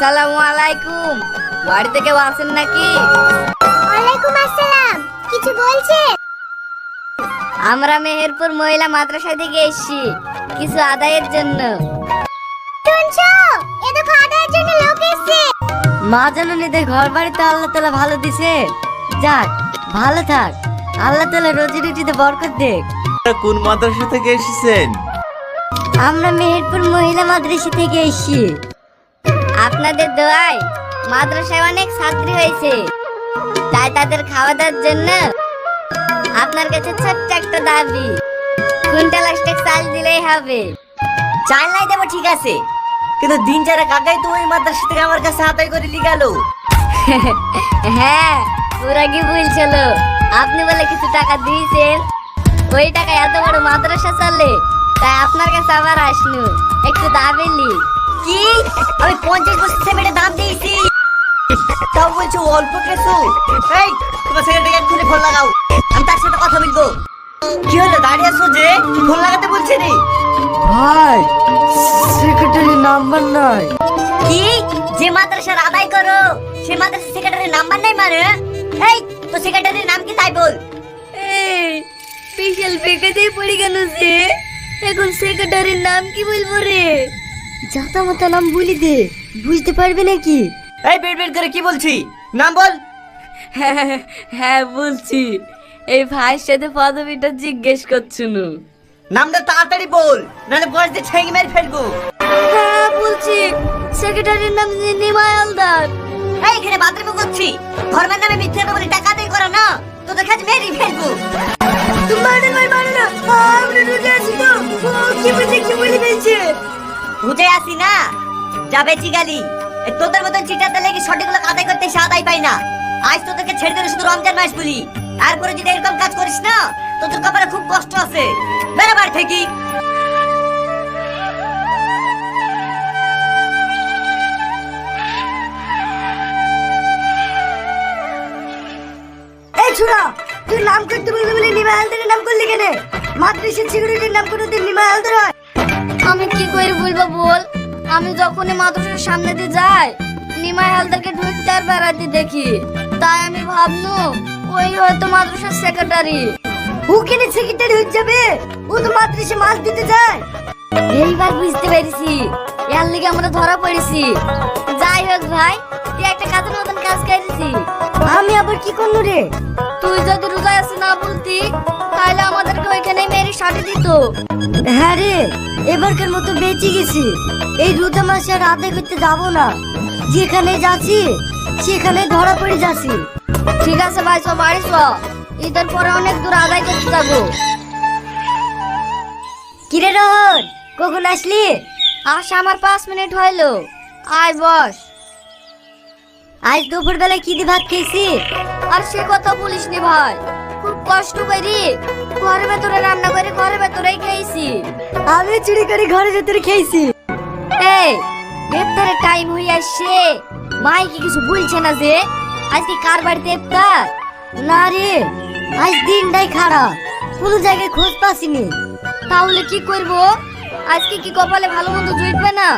আসসালামু আলাইকুম। বাড়িতে কেউ আছেন নাকি? ওয়ালাইকুম আসসালাম। কিছু বলছেন? আমরা মেহেরপুর মহিলা মাদ্রাসা থেকে এসেছি। কিছু আদায়ের জন্য। শুনছো? এ দেখো আদায়ের জন্য লোক এসেছে। মা জননীদের ঘর বাড়িতে আল্লাহ তালা ভালো দিছে। যাক ভালো থাক। আল্লাহ তালা রোজি রুটিতে বরকত দেখ। কোন মাদ্রাসা থেকে এসেছেন? আমরা মেহেরপুর মহিলা মাদ্রাসা থেকে এসেছি। আপনাদের দোয়ায় মাদ্রাসায় অনেক ছাত্রী হয়েছে। তাই তাদের খাওয়া দাওয়ার জন্য আপনার কাছে ছোট্ট একটা দাবি কুইন্টাল অষ্টেক চাল দিলেই হবে। চাল নাই দেবো ঠিক আছে। কিন্তু দিন চারা কাকাই তো ওই মাদ্রাসা থেকে আমার কাছে হাতাই করে নিয়ে গেল। হ্যাঁ ওরা কি বলছিল? আপনি বলে কিছু টাকা দিয়েছেন? ওই টাকা এত বড় মাদ্রাসা চলে তাই আপনার কাছে আবার আসনু একটু দাবিলি কি? আমি পঞ্চাশ বছর সেমেন্টের দাম দিয়েছি। তাও বলছো অল্প কিছু? এই তোমার সেক্রেটারি এক্ষুনি ফোন লাগাও। আমি তার সাথে কথা বলব। কি হলো দাঁড়িয়ে আছো যে? ফোন লাগাতে বলছে রে ভাই সেক্রেটারি নাম্বার নাই। কি? যে মাদ্রাসার আদায় করো সে মাদ্রাসা সেক্রেটারির নাম্বার নাই মানে? এই তো সেক্রেটারির নাম কি তাই বল। এই স্পেশাল বেকাতেই পড়ে গেল যে। এখন সেক্রেটারির নাম কি বলব রে? যাতা মাতা নাম বলি দে বুঝতে পারবে নাকি? এই বেড বেড করে কি বলছি? নাম বল। হ্যাঁ বলছি। এই ভাইয়ের সাথে পদবিটা জিজ্ঞেস করছিল নামটা তাড়াতাড়ি বল নাহলে বয়স দিয়ে ঠেঙে মেরে ফেলব। হ্যাঁ বলছি সেক্রেটারির নাম নিমাই হালদার। এই এখানে বাথরুমে করছি ধর্মের নামে মিথ্যে বলে টাকা দিয়ে করা না তোদের কাছে মেরে ফেলব। তুমি মারো ভাই মারো না আমরা ঢুকে আছি তো। ও কি বলছে কি বলে ফেলছে? বুঝে আসি না? যা বেচি গালি। তোদের মতন চিটাতে লেগে সঠিকগুলো কাদাই করতে সাদাই পাই না। আজ তোদেরকে ছেড়ে দিলে শুধু রমজান মাস বলি। তারপরে যদি এরকম কাজ করিস না, তোদের কপালে খুব কষ্ট আছে। বেড়াবার থেকে। তুই নাম করতে বলতে বলে নিমাই হালদারের নাম করলি কেন? মাদ্রাসার সিকিউরিটির নাম তুই নিমাই হালদার হয়? আমি কি করে বলব বল? আমি যখনই মাদ্রাসার সামনে দিয়ে যাই নিমাই হালদারকে ঢুকতে আর বেড়াতে দেখি। তাই আমি ভাবনু ওই হয়তো মাদ্রাসার সেক্রেটারি ও কেন সেক্রেটারি হয়ে যাবে? ও তো মাদ্রাসা মাছ দিতে যায়। এইবার বুঝতে পেরেছি এর লিগে আমরা ধরা পড়েছি। যাই হোক ভাই তুই একটা কাজের মতন কাজ করেছি আমি আবার কি করল রে? তুই যদি রোজায় আসে না বলতি তাহলে আমাদেরকে ওইখানে মেরে সাটে দিত। হ্যাঁ রে এবারকার মতো বেঁচে গেছি। এই রোজা মাসে আর আদায় করতে যাব না। যেখানে যাচ্ছি সেখানে ধরা পড়ে যাচ্ছি। ঠিক আছে ভাই সব বাড়ি চ। ঈদের পরে অনেক দূর আদায় করতে যাব। কিরে রোহন কখন আসলি? আসা আমার পাঁচ মিনিট হইল। আয় বস। আজ দুপুর বেলায় কি দিয়ে ভাত খেয়েছি আর সে কথা বলিস নি ভাই। কষ্ট করি। ঘরের ভেতরে রান্না করে ঘরের ভেতরেই খেয়েছি আমি চুরি করে ঘরে ভেতরে খেয়েছি এই ইফতারের টাইম হয়ে আসছে। মাই কি কিছু বলছে না যে আজকে কার বাড়িতে ইফতার? না রে আজ দিনটাই খারাপ। কোনো জায়গায় খোঁজ পাসিনি তাহলে কি করব? আজকে কি কপালে ভালো মন্দ জুটবে না?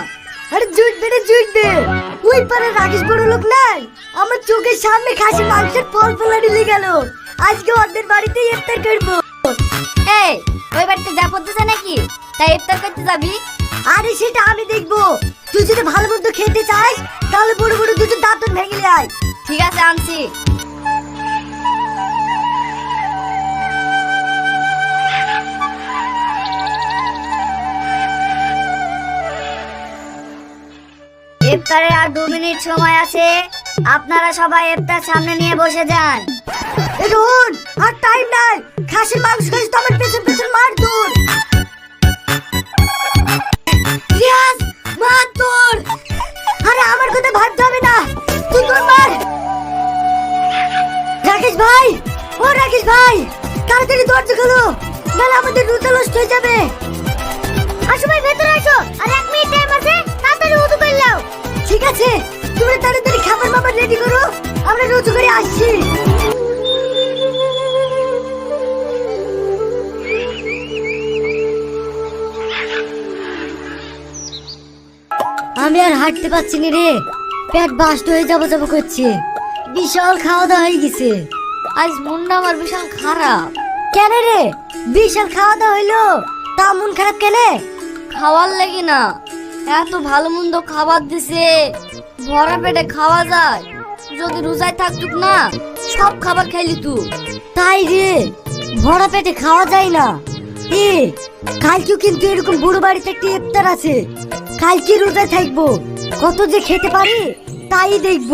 আরে জুটবে রে জুটবে। ওই পারে রাকেশ বড় লোক নাই? আমার চোখের সামনে খাসি মাংসের ফল ফলানি লেগে গেল। আজকে ওদের বাড়িতে ইফতার করব। এই ওই বাড়িতে যা পড়তেছে নাকি? তাই ইফতার করতে যাবি? আরে সেটা আমি দেখব। তুই যদি ভালো মন্দ খেতে চাস তাহলে বড় বড় দুটো দাঁতন ভেঙে নিয়ে আয় ঠিক আছে আনছি। ইফতারের আর দু মিনিট সময় আছে। আপনারা সবাই ইফতার সামনে নিয়ে বসে যান। রোহন আর টাইম নাই। খাসির মাংস খাইস তো আমার পেছন পেছন মার দূর মার দূর আরে, আমার কথা ভাবতে হবে না। তুই তোর মার? রাকেশ ভাই, ও রাকেশ ভাই, তাড়াতাড়ি দরজা খোলো, নাহলে আমাদের রুটা নষ্ট হয়ে যাবে। আসো ভাই, ভেতরে আসো। আর এক মিনিট টাইম আছে, তাড়াতাড়ি উদু করে নাও। ঠিক আছে তুমি তাড়াতাড়ি খাবার মাবার রেডি করো, আমরা রুজু করে আসছি। আমি আর হাঁটতে পারছি না রে। পেট বাস্ট হয়ে যাব যাব করছে। বিশাল খাওয়া দাওয়া হয়ে গেছে। আজ মনটা আমার বিশাল খারাপ। কেন রে? বিশাল খাওয়া দাওয়া হইল? তা মন খারাপ কেন? খাওয়ার লাগে না। এত ভালো মন্দ খাবার দিছে। ভরা পেটে খাওয়া যায়। যদি রোজায় থাকতুক না, সব খাবার খাইলি তুই তাই রে, ভরা পেটে খাওয়া যায় না। এ, কালকেও কিন্তু এরকম বুড়ো বাড়িতে একটি ইফতার আছে। কালকে রোজায় থাকব। কত যে খেতে পারি তাই দেখব।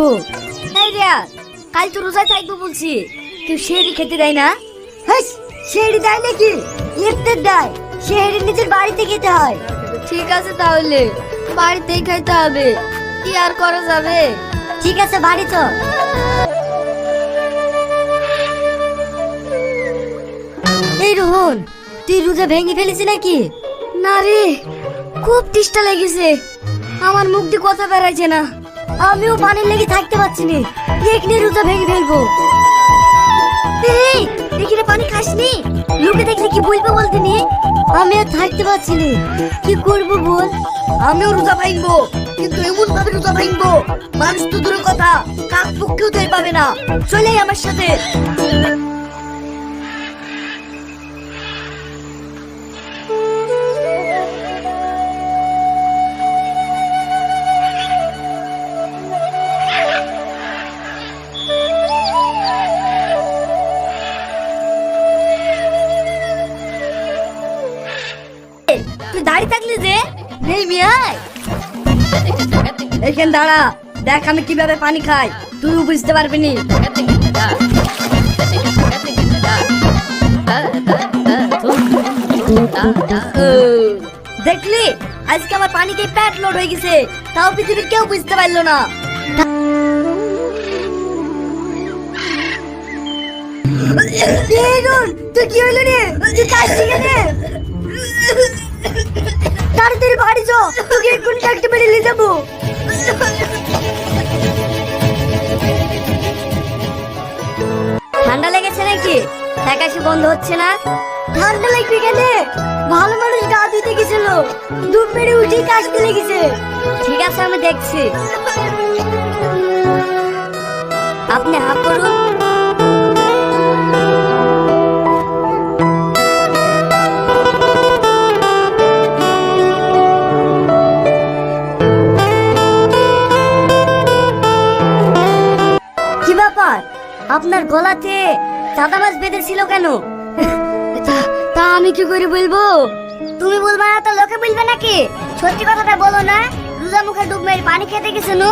এই রে কাল তো রোজায় থাকব বলছি। কেউ শেরি খেতে দেয় না? হ্যাঁ শেরি দেয় নাকি? ইফতার দেয় শেরি নিজের বাড়িতে খেতে হয়। ঠিক আছে তাহলে বাড়িতেই খাইতে হবে। কি আর করা যাবে? ঠিক আছে বাড়ি তো এই রোহন তুই রোজা ভেঙে ফেলেছি নাকি? না রে খুব তিষ্টা লেগেছে। আমার মুখ দিয়ে কথা বেরাইছে না। আমিও পানির লেগে থাকতে পারছি না। এখানে রোজা ভেঙে ফেলব। এখানে পানি খাসনি লোকে দেখলে কি বলব বলতে নি? আমি আর থাকতে পারছি না। কি করব বল? আমিও রোজা ভাঙবো। কিন্তু এমন ভাবে রোজা ভাঙবো। মানুষ তো দূরের কথা। কাক পক্ষেও টের পাবে না। চলে আমার সাথে। নেই মিয়াই এখানে দাঁড়া, দেখ আমি কীভাবে পানি খাই। তুই বুঝতে পারবি নি। দেখলি? আজকে আমার পানি খেয়ে প্যাট লোড হয়ে গেছে। তাও পৃথিবীর কেউ বুঝতে পারল না। তুই কি হইল রে? তুই কাশি কেনে তাড়াতাড়ি বাড়ি যাও। তোকে এক্ষুনি ডাক্তার বাড়ি নিয়ে যাব। ঠান্ডা লেগেছে নাকি? ফ্যাকাশি বন্ধ হচ্ছে না? ঠান্ডা লাগবে কেন? ভালো মানুষ গা ধুতে গেছিল। ডুব মেরে উঠে কাশতে লেগেছে। ঠিক আছে, আমি দেখছি। আপনি হাফ করুন। আপনার গলাতে চাঁদা মাছ বেঁধেছিল কেন? তা- তা আমি কি করে বলব? তুমি বলবা না তো লোকে বলবে নাকি? সত্যি কথাটা বলো না। রোজা মুখে ডুব মেরে পানি খেতে গেছে নু?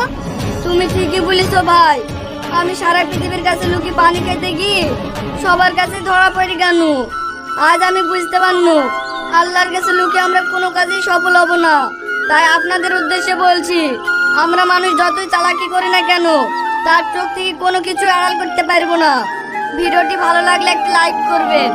তুমি ঠিকই বলেছ ভাই। আমি সারা পৃথিবীর কাছে লুকি পানি খেতে গিয়ে সবার কাছে ধরা পড়ে কেন? আজ আমি বুঝতে পারনু আল্লাহর কাছে লুকে আমরা কোনো কাজেই সফল হব না। তাই আপনাদের উদ্দেশ্যে বলছি আমরা মানুষ যতই চালাকি করি না কেন তার চোখ থেকে কোনো কিছু আড়াল করতে পারব না। ভিডিওটি ভালো লাগলে একটা লাইক করবেন।